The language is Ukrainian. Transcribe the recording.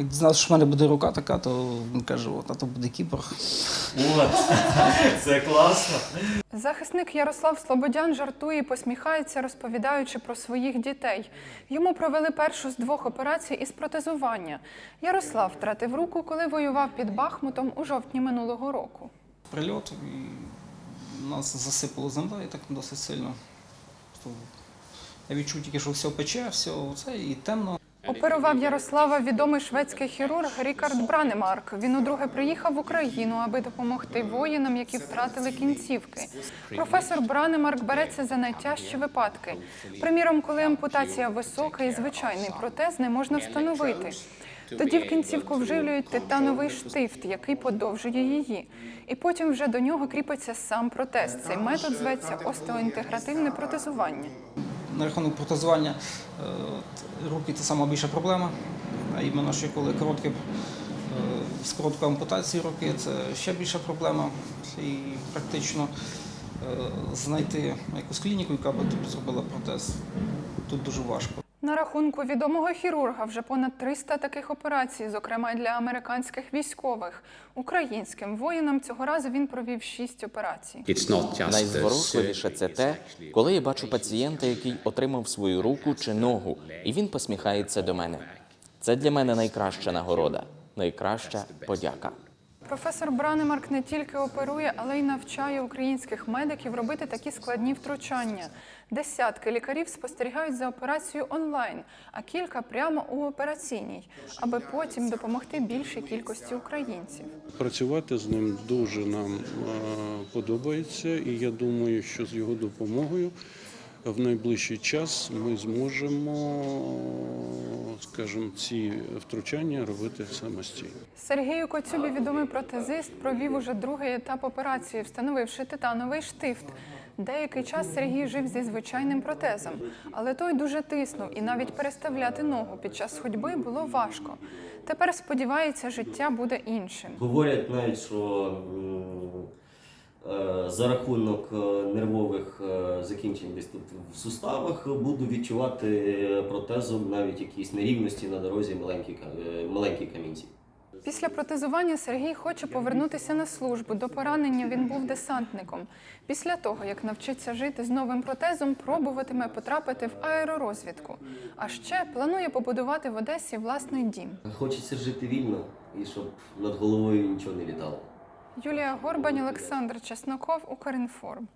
Як дізнався, що в мене буде рука така, то він каже, от, а то буде кіборг. От, це класно. Захисник Ярослав Слободян жартує і посміхається, розповідаючи про своїх дітей. Йому провели першу з двох операцій із протезування. Ярослав втратив руку, коли воював під Бахмутом у жовтні минулого року. Прильот і нас засипало землею так досить сильно. Я відчув тільки, що все пече, все це і темно. Оперував Ярослава відомий шведський хірург Рікард Бранемарк. Він удруге приїхав в Україну, аби допомогти воїнам, які втратили кінцівки. Професор Бранемарк береться за найтяжчі випадки. Приміром, коли ампутація висока і звичайний протез не можна встановити. Тоді в кінцівку вживлюють титановий штифт, який подовжує її. І потім вже до нього кріпиться сам протез. Цей метод зветься остеоінтегративне протезування. На рахунок протезування е, руки це сама більша проблема. А іменно, що коли коротке, е, з короткою ампутацією руки, це ще більша проблема. І практично е, знайти якусь клініку, яка тобі зробила протез, тут дуже важко. На рахунку відомого хірурга вже понад 300 таких операцій, зокрема й для американських військових. Українським воїнам цього разу він провів 6 операцій. Найзворушливіше це те, коли я бачу пацієнта, який отримав свою руку чи ногу, і він посміхається до мене. Це для мене найкраща нагорода, найкраща подяка. Професор Бранемарк не тільки оперує, але й навчає українських медиків робити такі складні втручання. Десятки лікарів спостерігають за операцією онлайн, а кілька прямо у операційній, аби потім допомогти більшій кількості українців. Працювати з ним дуже нам е, подобається, і я думаю, що з його допомогою в найближчий час ми зможемо, скажімо, ці втручання робити самостійно. Сергію Коцюбі, відомий протезист, провів уже другий етап операції, встановивши титановий штифт. Деякий час Сергій жив зі звичайним протезом, але той дуже тиснув, і навіть переставляти ногу під час ходьби було важко. Тепер сподівається, життя буде іншим. Говорять навіть, що за рахунок е, нервових е, закінчень десь тут в суставах буду відчувати е, протезом навіть якісь нерівності на дорозі маленькі, е, маленькі камінці. Після протезування Сергій хоче повернутися на службу. До поранення він був десантником. Після того, як навчиться жити з новим протезом, пробуватиме потрапити в аеророзвідку. А ще планує побудувати в Одесі власний дім. Хочеться жити вільно і щоб над головою нічого не літало. Юлія Горбань, Олександр Чесноков, Укрінформ.